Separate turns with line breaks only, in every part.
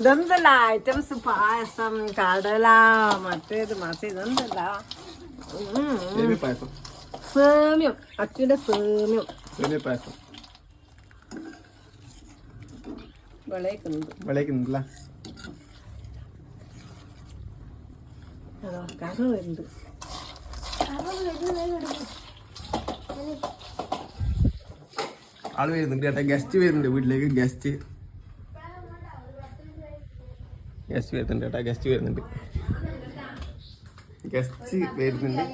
ഇതെന്തല്ല? Items പായസം കടല മറ്റേത് മറ്റേ ഇതെന്തല്ല.
സേമിയ അച്ഛന്റെ
സേമ്യം.
പായസം.
വിളയിക്കുന്നത്
വിളയിക്കുന്നില്ല
കറ വരുന്നുണ്ട്
ആൾ വരുന്നുണ്ട് ചേട്ടാ ഗസ്റ്റ് വരുന്നുണ്ട് വീട്ടിലേക്ക്. ഗസ്റ്റ് ഗസ്റ്റ് വരുന്നുണ്ട് ചേട്ടാ ഗസ്റ്റ് വരുന്നുണ്ട്. ഗസ്റ്റ് വരുന്നുണ്ട്.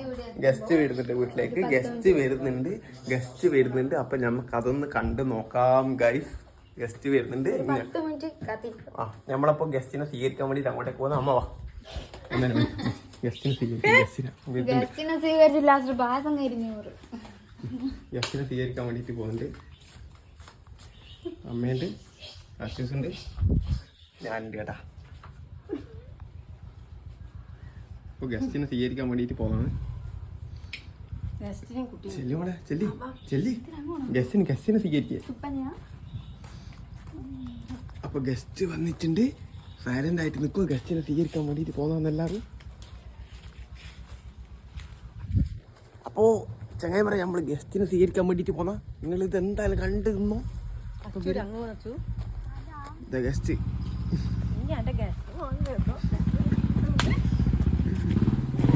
ഗസ്റ്റ് വരുന്നുണ്ട് വീട്ടിലേക്ക്. ഗസ്റ്റ് വരുന്നുണ്ട്. ഗസ്റ്റ് വരുന്നുണ്ട്. അപ്പൊ നമുക്ക് അതൊന്ന് കണ്ട് നോക്കാം ഗൈസ് ഗസ്റ്റ് വരുന്നുണ്ട്. ആ നമ്മളപ്പോ ഗസ്റ്റിനെ സ്വീകരിക്കാൻ വേണ്ടിട്ട് അങ്ങോട്ടേക്ക് പോകുന്ന അമ്മ വാ. ഗസ്റ്റിനെ സ്വീകരിക്കാം ഗസ്റ്റിനെ വരുന്നുണ്ട്
ഗസ്റ്റിനെ സ്വീകരിച്ച് ലാസ്റ്റ് പായസം കരിഞ്ഞു പോറ്
ഗസ്റ്റിനെ സ്വീകരിക്കാൻ വേണ്ടിട്ട് പോകുന്നുണ്ട് അമ്മയുണ്ട് അച്ഛനുണ്ട്. ഉണ്ട് ഞാനുണ്ട് കേട്ടാ. അപ്പൊ ഗസ്റ്റിനെ സ്വീകരിക്കാൻ വേണ്ടിട്ട് പോകുന്നതാണ് ചെല്ലി മോളെ ചെല്ലി ചെല്ലി. ഗസ്റ്റിന് ഗസ്റ്റിനെ സ്വീകരിക്കുക
അപ്പോൾ
അപ്പൊ ഗസ്റ്റ് വന്നിട്ടുണ്ട്. സൈലന്റ് ആയിട്ട് നിൽക്കുക ഗസ്റ്റിനെ സ്വീകരിക്കാൻ വേണ്ടിട്ട് പോകുന്ന എല്ലാവരും. അപ്പോ ചങ്ങായി പറയാം നമ്മൾ ഗസ്റ്റിനെ സ്വീകരിക്കാൻ വേണ്ടിട്ട് പോന്ന. നിങ്ങൾ ഇത് എന്തായാലും കണ്ടു നിന്നോ. ഗസ്റ്റ്.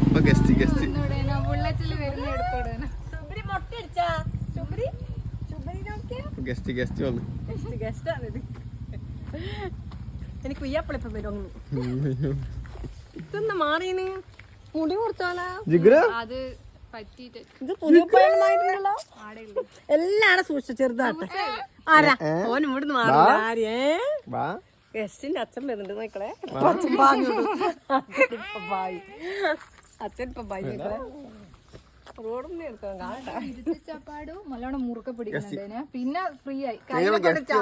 അപ്പൊ ഗസ്റ്റ് ഗസ്റ്റ്. വന്നു.
എനിക്ക് ഉയ്യാപ്പിളിപ്പം വരും ഇതൊന്ന് മുടി കുറച്ചാലാ
ജിഗ്ര?
അത്
ഇത് പുതിയ എല്ലാരും സൂക്ഷിച്ച ചെറുതാട്ടെ. ആരാ? ഓൻ ഇവിടുന്ന് മാറില്ല ആര്യേ ഗസ്റ്റിന്റെ അച്ഛൻ വരുന്നുണ്ട് നോക്കളെ അച്ഛൻ ബായി അച്ഛൻ ഇപ്പൊ ബായി നോക്കളെ
ഇരുത്തിച്ചപ്പാടും നല്ലോണം മുറുക്കെ പിടിക്കുന്നുണ്ട് പിന്നെ ഫ്രീ ആയി.
ഞങ്ങളെ
കൈ കൊണ്ട്
ഗസ്റ്റ്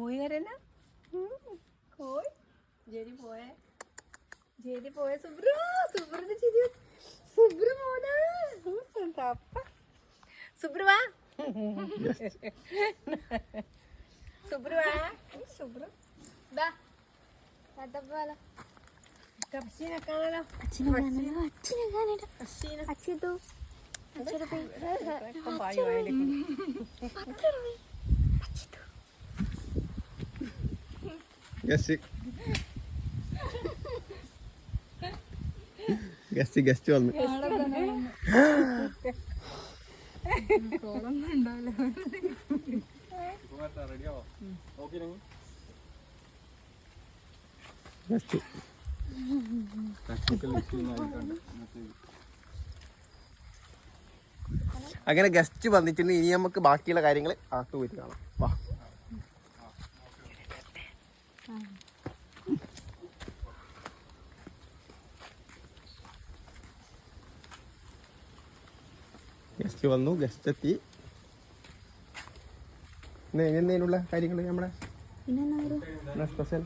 വന്നിട്ടുണ്ട്
കരന കോഴി ജെരി പോയെ.
ജെരി പോയ. സുബ്രു സുബ്രുന്റെ ചിരി സുബ്രു മോനാ.
അപ്പ? സുബ്രു വാ. സുബ്രു വാ. സുബ്രു.
ദാ. കഥപോലെ
കപ്സീനെ കാണാലോ?
അച്ഛനെ കാണാനോ അച്ഛനെ കാണാനോ
കപ്സീനെ.
അച്ഛതോ അച്ഛനെ പോയി
ഇപ്പം പായി വായിലേക്ക്
ഗസ്റ്റ് ഗസ്റ്റ് ഗസ്റ്റ് വന്നു ഗസ്റ്റ് അങ്ങനെ ഗസ്റ്റ് വന്നിട്ടുണ്ട്. ഇനി നമുക്ക് ബാക്കിയുള്ള കാര്യങ്ങൾ ആട്ടു പോയിട്ട് കാണാം. വാ. ഗസ്റ്റ് വന്നു ഗസ്റ്റ് എത്തി. എങ്ങനെയുള്ള കാര്യങ്ങൾ നമ്മുടെ സ്പെഷ്യൽ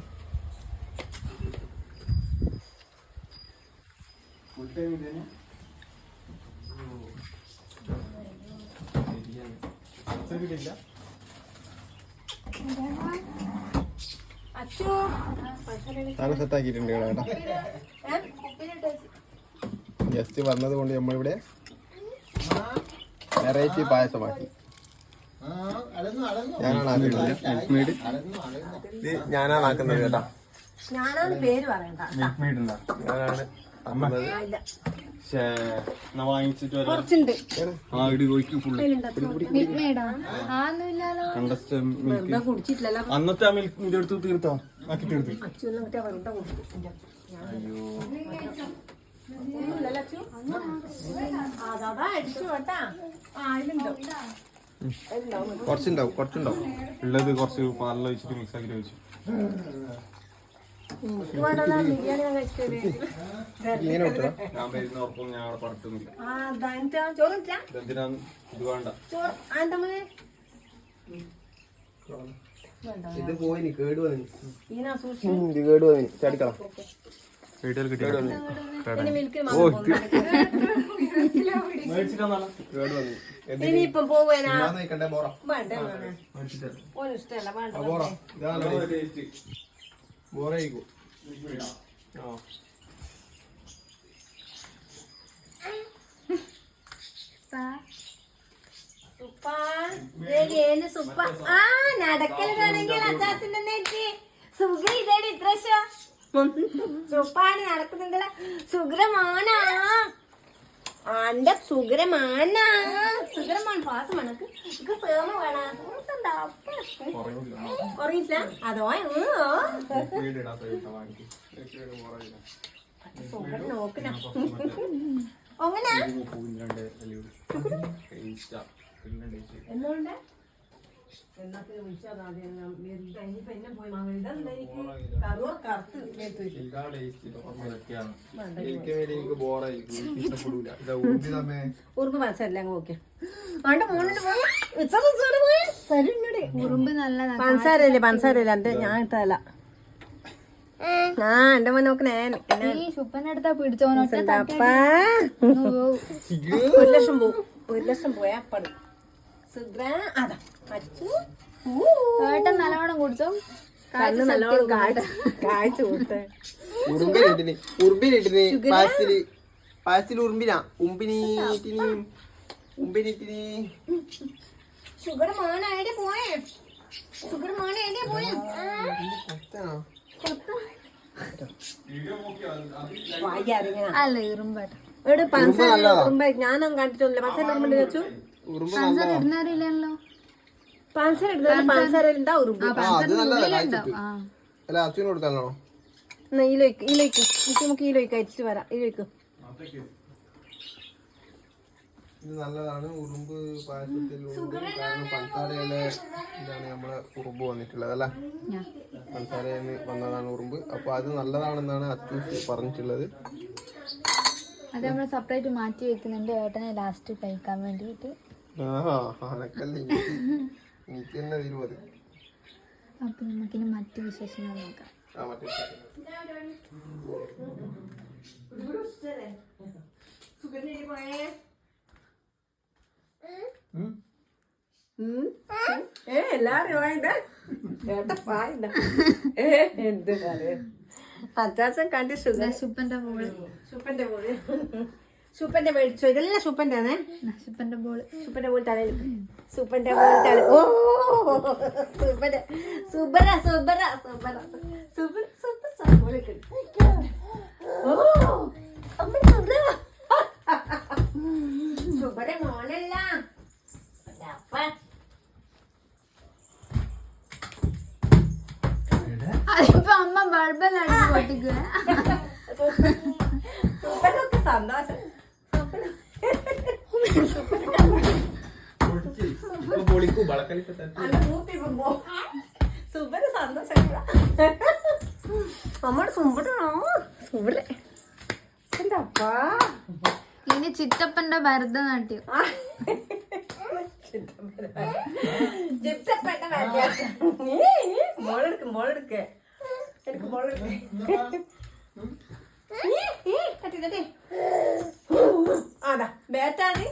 കേട്ടോ ഗസ്റ്റ് വന്നത് കൊണ്ട് നമ്മളിവിടെ വെറൈറ്റി പായസമാക്കി. ഞാനാണ് ആക്കുന്നത് മിൽക്ക് മെയ്ഡ് ഇത് ഞാനാണ് ആക്കുന്നത് കേട്ടാ.
ഞാനാണ് പേര് പറയണ്ട.
മിൽക്ക് മെയ്ഡ് ഉണ്ടോ
ഞാനാണ് ആക്കുന്നത്.
ഇല്ല.
ശ്ശേ, എന്നാ വാങ്ങിച്ചിട്ട് വരാം.
കുറച്ചുണ്ട്.
ആ ഇടി ഒഴിക്കും ഫുള്ള് കണ്ടസ്റ്റ് മിൽക്ക്.
കുടിച്ചിട്ടില്ലല്ലോ.
അന്നത്തെ ആ മിൽക്ക് അടുത്ത് തീർത്തോ? ആക്കി തീർത്തു
വെറുതെ കുടിച്ചിട്ടില്ല.
കുറച്ചുണ്ടാവും കുറച്ചുണ്ടാവും.
ഉള്ളത് കുറച്ച് പാലിൽ വെച്ചിട്ട് മിക്സ് ആക്കി വെച്ചു. ഇത്
പോയിന് കേട് വന്നു
ഈനാ സൂക്ഷിച്ചു
ഇത് കേട് വന്നു ചടിക്കണം
വീട്ടിൽ
കിട്ടി
ഇനിയിപ്പം പോവേനാ? ഇഷ്ടമല്ല വേണ്ട
ബോറ ഇതാണ് ബോറ കഴിക്കൂ ആ.
സുപ്പ. സുപ്പ. ആ നടക്കലാണെങ്കിൽ അച്ചാച്ചന്റെ നെറ്റി സുഖ ഇതേടി ഇത്രശ സുപ്പാണ് നടക്കുന്നുണ്ട് സുഗ്രമാനാ അന്റെ സുഗ്രമാനാ സുഗ്രമാൻ പാസ് മണക്ക്. ഇത് സേമ വേണം. കുറയില്ല. അതോ? സുഗ്ര നോക്കണ ഒങ്ങനെ? എന്തുകൊണ്ട്? എന്നത്തിന് വിളിച്ചാൽ ഇനിയിപ്പോ എന്നെ പോയി എനിക്ക് കറുവ കറുത്ത്
ഉറുമ്പി
മനസ്സിലല്ല അങ്ങ് പോയി. പഞ്ചസാരല്ലേ പഞ്ചസാരല്ലേ എന്റെ ഞാൻ ഇട്ടതല്ല. ആ എന്റെ
പിടിച്ചോനൊക്കെ
അപ്പാ. ഒരു ലക്ഷം പോവും ഒരു ലക്ഷം പോയാ പടും
ഏട്ടൻ നല്ലവണ്ണം കുടിച്ചോ?
കണ്ണ് നല്ലോണം കാഴ്ച കാഴ്ച കൊടുത്തേ
ഉറുമ്പിലിട്ടിന് ഉറുമ്പിലിട്ടിന് പായസത്തിൽ പായസത്തിൽ ഉറുമ്പിനാ. ഉമ്പിനീറ്റിനി ഉമ്പിനീറ്റിനി
ഷുഗർ മോനായിട്ട് പോയേ? ഷുഗർ മോനായിട്ട് പോയേ?
കൊത്താണോ?
വായിക്കാറിങ്ങനെ
അല്ല ഉറുമ്പേട്ട
ഇവിടെ പഞ്ചസാര ഉറുമ്പ് ഞാനൊന്നും കണ്ടിട്ടൊന്നുമില്ല. പഞ്ചസാര ഉറുമ്പ് വെച്ചു?
ഇടുന്നവരില്ലല്ലോ.
പഞ്ചസാര പഞ്ചസാര
അല്ല അച്ഛന് കൊടുക്കാനോ
എന്നാ ഈലോയ്ക്ക് ഈലോയ്ക്ക് നമുക്ക് ഈലോയ്ക്ക് അയച്ചിട്ട് വരാം. ഈലോയ്ക്ക്
ഇത് നല്ലതാണ്. ഉറുമ്പ് പായസത്തിൽ ഇതാണ് ഉറുമ്പ് വന്നിട്ടുള്ളത് അല്ല? നിന്ന് വന്നതാണ് ഉറുമ്പ്. അപ്പൊ അത് നല്ലതാണെന്നാണ് അച്ചൂസ് പറഞ്ഞിട്ടുള്ളത്.
അത് നമ്മൾ സെപ്പറേറ്റ് മാറ്റി വെക്കുന്നുണ്ട്. ഏട്ടനെ ലാസ്റ്റ് കഴിക്കാൻ വേണ്ടിയിട്ട്. അപ്പൊ നമുക്കിനി മറ്റു വിശേഷങ്ങൾ നോക്കാം.
ആ മറ്റേ
ഏ എല്ലാരും വായണ്ട ഏട്ടാ വായണ്ട ഏ എന്ത് കാര്യം പച്ചാച്ചൻ കണ്ട് ഷുഗർ
ശുപ്പന്റെ ബോൾ
സൂപ്പന്റെ മോൾ. സൂപ്പന്റെ വെളിച്ചോ ഇതെല്ലാം സൂപ്പന്റെ ആണേ
ശുപ്പന്റെ ബോൾ
സൂപ്പന്റെ ബോൾ തലയിൽ. സൂപ്പന്റെ ബോൾ തല ഓ സൂപ്പന്റെ സൂപ്പറ സൂപ്പറ സൂപ്പറ. സൂപ്പർ സൂപ്പർ സൂപ്പർ ഓ അമ്മ സൂപ്പറ. സൂപ്പറെ മോനല്ല. അപ്പ.
അതിപ്പോ അമ്മ ബൾബെല്ലാം പൊട്ടിക്കുക
സന്തോഷം.
പൊളിക്കൂ വളക്കലിട്ട്
സുബര് സന്തോഷം അമ്മയുടെ സുമ്പടാണോ എന്റെ അപ്പാ
ഇനി ചിറ്റപ്പന്റെ ഭരതനാട്യം
ചിത്തപ്പെട്ട മോളെടുക്ക് മോളെടുക്ക് എനിക്ക് മോളെടുക്ക് അതാ ബേറ്റാതി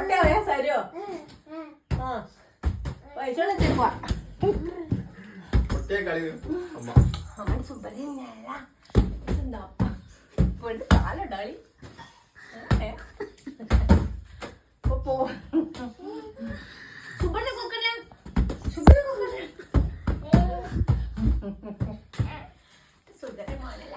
പോട്ടെ പോയാ സരോ? ആ. പൈസ പോവാ.
ഒറ്റ കളി അമ്മ.
അവൻ സുബരിഞ്ഞല്ല എന്താ പെണ്ണ് കാലുണ്ടാളി പോ. സുബന്റെ കൊക്കനെ. സുബന്റെ കൊക്കനെ. സുഗരെ മോനല്ല.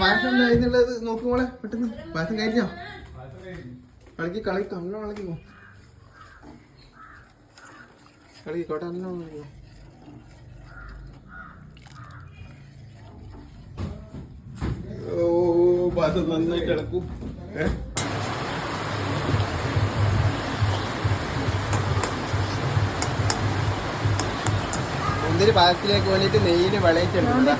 പായസം കഴിഞ്ഞുള്ളത് നോക്കുമോളെ പെട്ടെന്ന്. പായസം കഴിഞ്ഞോ കളിക്ക് കളി നല്ല കളിക്കോ കളിക്കോട്ടെ നല്ല കളിക്കോ ഓ പായസം നന്നായിട്ട് ഇളക്കും ഏ? മുന്തിരി പാകത്തിലേക്ക് വേണ്ടിയിട്ട് നെയ്യിൽ വിളയിച്ചെടുക്കുന്നതാ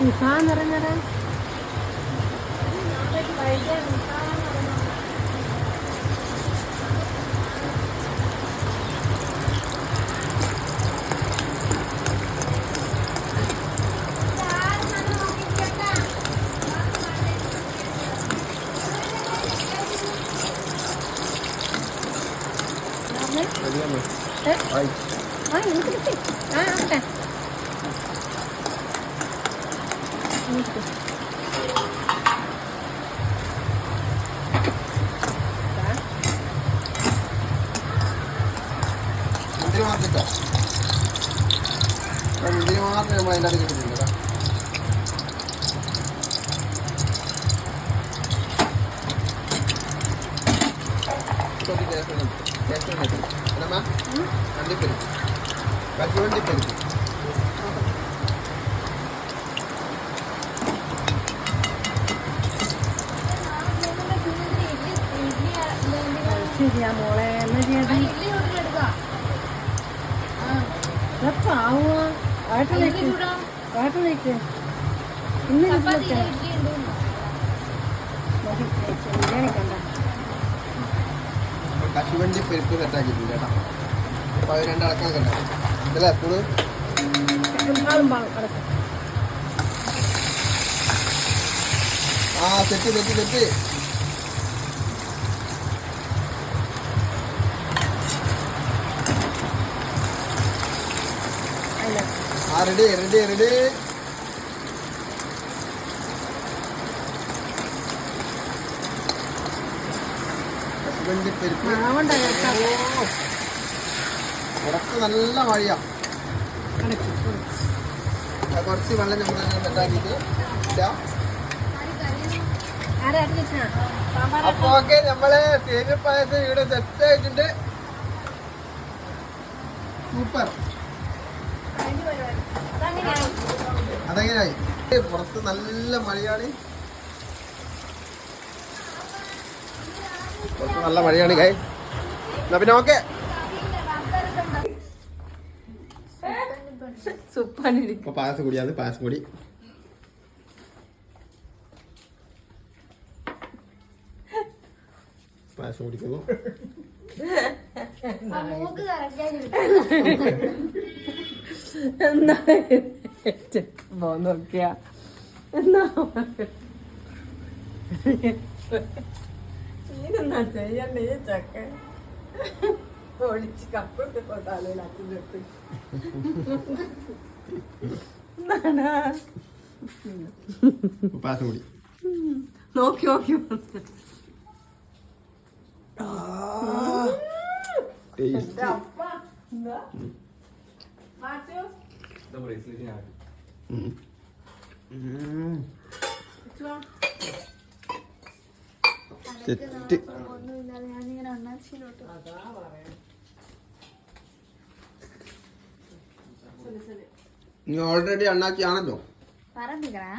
ആയി.
ആ എനിക്ക് കിട്ടി ആ ആട്ടെ
മുന്തിരി മാത്രം മുന്തിരി മാത്രം നമ്മൾ അതിന്റെ അടുത്ത് കിട്ടുന്നില്ല കേട്ടോ. അണ്ടിപ്പരിപ്പ്. കശുവണ്ടിപ്പരിപ്പ്.
ശരിയാ മോളെ എന്നാ ചെയ്യാതെ പാവുക വാട്ടിലേക്ക് വാട്ടിലേക്ക് ഇന്ന് ബിരിയാണി കണ്ട?
കശുവണ്ടി പരിപ്പ് സെറ്റാക്കിയിട്ടുണ്ട് കേട്ടോ. അപ്പോൾ അത് രണ്ടടക്കം കണ്ടോ? ഇതല്ലേ
അടക്കം
ആ തെറ്റ് തെറ്റ് തെറ്റ്
അതിന്
ആ റെഡി റെഡി റെഡി. ഹസ്ബൻഡ് പെരുപ്പ്. ഉടക്ക് നല്ല മഴയാ. കുറച്ച് വെള്ളം നമ്മൾ
സാമ്പാർ
അപ്പൊ ഓക്കെ നമ്മൾ സേമിയ പായസം ഇവിടെ സെറ്റ് ആയിട്ടുണ്ട്. സൂപ്പർ. അതെങ്ങനെയായി? പുറത്ത് നല്ല മഴയാണ്. പുറത്ത് നല്ല മഴയാണ് കൈ എന്നാ പിന്നെ ഓക്കെ. പാസ് കൂടിയാണ് പായസം കൂടി. പായസം കുടിക്കുന്നു.
എന്നാ പോ നോക്കിയ എന്നാ ഇതെന്നാ ചെയ്യണ്ടേ ഈ ചക്ക ഒളിച്ച് കപ്പിട്ട് കൊണ്ടാലേ അച്ഛന്റെ അടുത്ത് നോക്കി നോക്കി അപ്പ, എന്താ? മാറ്റു, ശരി.
നീ ഓൾറെഡി അണ്ണാക്കിയാണല്ലോ. ആണല്ലോ
പറഞ്ഞിരിക്കണേ